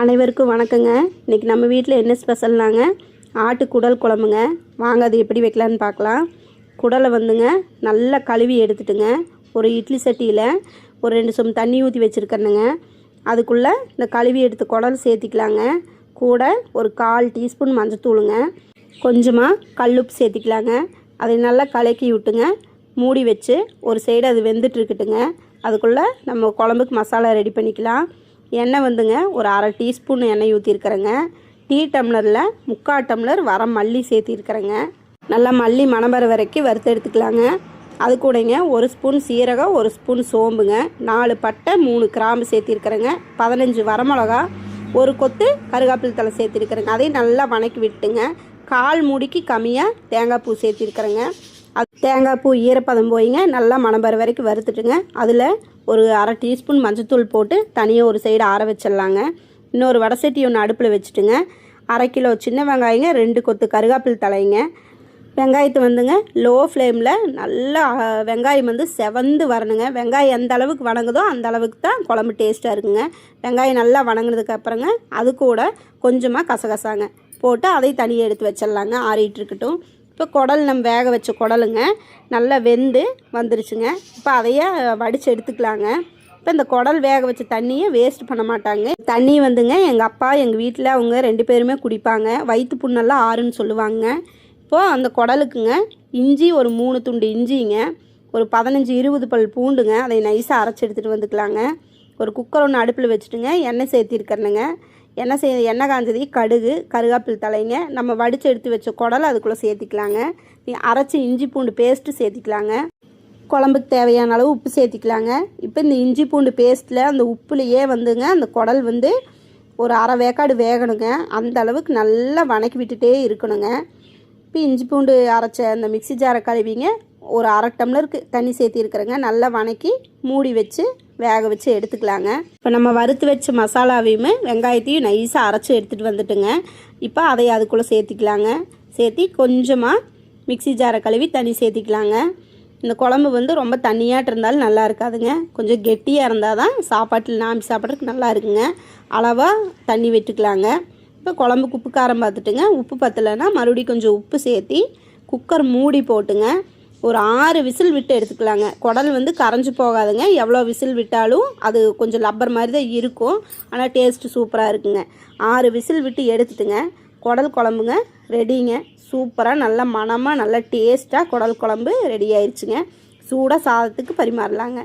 அனைவருக்கும் வணக்கங்க. இன்றைக்கி நம்ம வீட்டில் என்ன ஸ்பெஷல்னாங்க? ஆட்டு குடல் குழம்புங்க. வாங்க அது எப்படி வைக்கலான்னு பார்க்கலாம். குடலை வந்துங்க நல்லா கழுவி எடுத்துட்டுங்க. ஒரு இட்லி சட்டியில் ஒரு ரெண்டு சொம் தண்ணி ஊற்றி வச்சுருக்கேனுங்க. அதுக்குள்ளே இந்த கழுவி எடுத்து குடல் சேர்த்திக்கலாங்க. கூட ஒரு கால் டீஸ்பூன் மஞ்சத்தூளுங்க. கொஞ்சமாக கல்லுப்பு சேர்த்திக்கலாங்க. அதை நல்லா கலக்கி விட்டுங்க. மூடி வச்சு ஒரு சைடு அது வெந்துட்டு இருக்கட்டுங்க. அதுக்குள்ளே நம்ம குழம்புக்கு மசாலா ரெடி பண்ணிக்கலாம். எண்ணெய் வந்துங்க ஒரு அரை டீஸ்பூன் எண்ணெய் ஊற்றிருக்கிறேங்க டீ டம்ளரில் முக்கால் டம்ளர் வர மல்லி சேர்த்திருக்கிறேங்க. நல்லா மல்லி மணம்பர வரைக்கும் வறுத்து எடுத்துக்கலாங்க. அது கூடங்க ஒரு ஸ்பூன் சீரகம் ஒரு ஸ்பூன் சோம்புங்க. நாலு பட்டை மூணு கிராம்பு சேர்த்திருக்கிறேங்க. பதினஞ்சு வரமிளகா ஒரு கொத்து கருகாப்பில் தலை சேர்த்திருக்கிறேங்க. அதையும் நல்லா வணக்கி விட்டுங்க. கால் மூடிக்கு கம்மியாக தேங்காய் பூ சேர்த்திருக்கிறேங்க. அது தேங்காய் பூ ஈரப்பதம் போயிங்க. நல்லா மணம்பர வரைக்கும் வறுத்துட்டுங்க. அதில் ஒரு அரை டீஸ்பூன் மஞ்சத்தூள் போட்டு தனியாக ஒரு சைடு ஆற வச்சிடலாங்க. இன்னொரு வடை சட்டி ஒன்று அடுப்பில் வச்சுட்டுங்க. அரை கிலோ சின்ன வெங்காயங்க ரெண்டு கொத்து கருகாப்பில் தலைங்க. வெங்காயத்தை வந்துங்க லோ ஃப்ளேமில் நல்லா வெங்காயம் வந்து செவந்து வரணுங்க. வெங்காயம் எந்த அளவுக்கு வணங்குதோ அந்த அளவுக்கு தான் குழம்பு டேஸ்ட்டாக இருக்குங்க. வெங்காயம் நல்லா வணங்கினதுக்கு அப்புறங்க அது கூட கொஞ்சமாக கசகசாங்க போட்டு அதை தனியாக எடுத்து வச்சிடலாங்க. ஆறிட்டு இருக்கட்டும். இப்போ குடல் நம்ம வேக வச்ச குடலுங்க நல்லா வெந்து வந்துருச்சுங்க. இப்போ அதையே வடித்து எடுத்துக்கலாங்க. இப்போ இந்த குடல் வேக வச்ச தண்ணியை வேஸ்ட் பண்ண மாட்டாங்க. தண்ணி வந்துங்க எங்கள் அப்பா எங்கள் வீட்டில் அவங்க ரெண்டு பேருமே குடிப்பாங்க. வயிற்று புண்ணெல்லாம் ஆறுன்னு சொல்லுவாங்க. இப்போது அந்த குடலுக்குங்க இஞ்சி ஒரு மூணு துண்டு இஞ்சிங்க ஒரு பதினஞ்சு இருபது பல் பூண்டுங்க அதை நைஸாக அரைச்சி எடுத்துகிட்டு வந்துக்கலாங்க. ஒரு குக்கர் ஒன்று அடுப்பில் வச்சுட்டுங்க எண்ணெய் சேர்த்திருக்கிறேனுங்க. எண்ணெய் செய்ய எண்ணெய் காஞ்சது கடுகு கருகாப்பில் தலைங்க நம்ம வடித்து எடுத்து வச்ச குடல் அதுக்குள்ளே சேர்த்திக்கலாங்க. நீ அரைச்சி இஞ்சி பூண்டு பேஸ்ட்டு சேர்த்திக்கலாங்க. குழம்புக்கு தேவையான அளவு உப்பு சேர்த்திக்கலாங்க. இப்போ இந்த இஞ்சி பூண்டு பேஸ்ட்டில் அந்த உப்புலையே வந்துங்க அந்த குடல் வந்து ஒரு அரை வேக்காடு வேகணுங்க. அந்த அளவுக்கு நல்லா வணக்கி விட்டுட்டே இருக்கணுங்க. இப்போ இஞ்சி பூண்டு அரைச்ச அந்த மிக்ஸி ஜாரை கழுவிங்க. ஒரு அரை டம்ளருக்கு தண்ணி சேர்த்திருக்கிறேங்க. நல்லா வணக்கி மூடி வச்சு வேக வச்சு எடுத்துக்கலாங்க. இப்போ நம்ம வறுத்து வச்ச மசாலாவையுமே வெங்காயத்தையும் நைஸாக அரைச்சி எடுத்துகிட்டு வந்துட்டுங்க. இப்போ அதை அதுக்குள்ளே சேர்த்திக்கலாங்க. சேர்த்தி கொஞ்சமாக மிக்ஸி ஜாரை கழுவி தண்ணி சேர்த்திக்கலாங்க. இந்த குழம்பு வந்து ரொம்ப தண்ணியாட்டு இருந்தாலும் நல்லா இருக்காதுங்க. கொஞ்சம் கெட்டியாக இருந்தால் தான் சாப்பாட்டில் நாம்பி சாப்பிட்றதுக்கு நல்லா இருக்குங்க. அளவாக தண்ணி விட்டுக்கலாங்க. இப்போ குழம்புக்கு உப்பு காரம் பார்த்துட்டுங்க. உப்பு பத்தலைன்னா மறுபடியும் கொஞ்சம் உப்பு சேர்த்தி குக்கர் மூடி போட்டுங்க. ஒரு ஆறு விசில் விட்டு எடுத்துக்கலாங்க. குடல் வந்து கரைஞ்சி போகாதுங்க. எவ்வளோ விசில் விட்டாலும் அது கொஞ்சம் லப்பர் மாதிரி தான் இருக்கும். ஆனால் டேஸ்ட்டு சூப்பராக இருக்குங்க. ஆறு விசில் விட்டு எடுத்துட்டுங்க. குடல் குழம்புங்க ரெடிங்க சூப்பராக நல்ல மணமாக நல்ல டேஸ்ட்டாக குடல் குழம்பு ரெடி ஆயிடுச்சுங்க சூடாக சாதத்துக்கு பரிமாறலாங்க.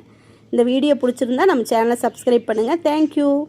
இந்த வீடியோ பிடிச்சிருந்தா நம்ம சேனலை சப்ஸ்கிரைப் பண்ணுங்கள் தேங்க்யூ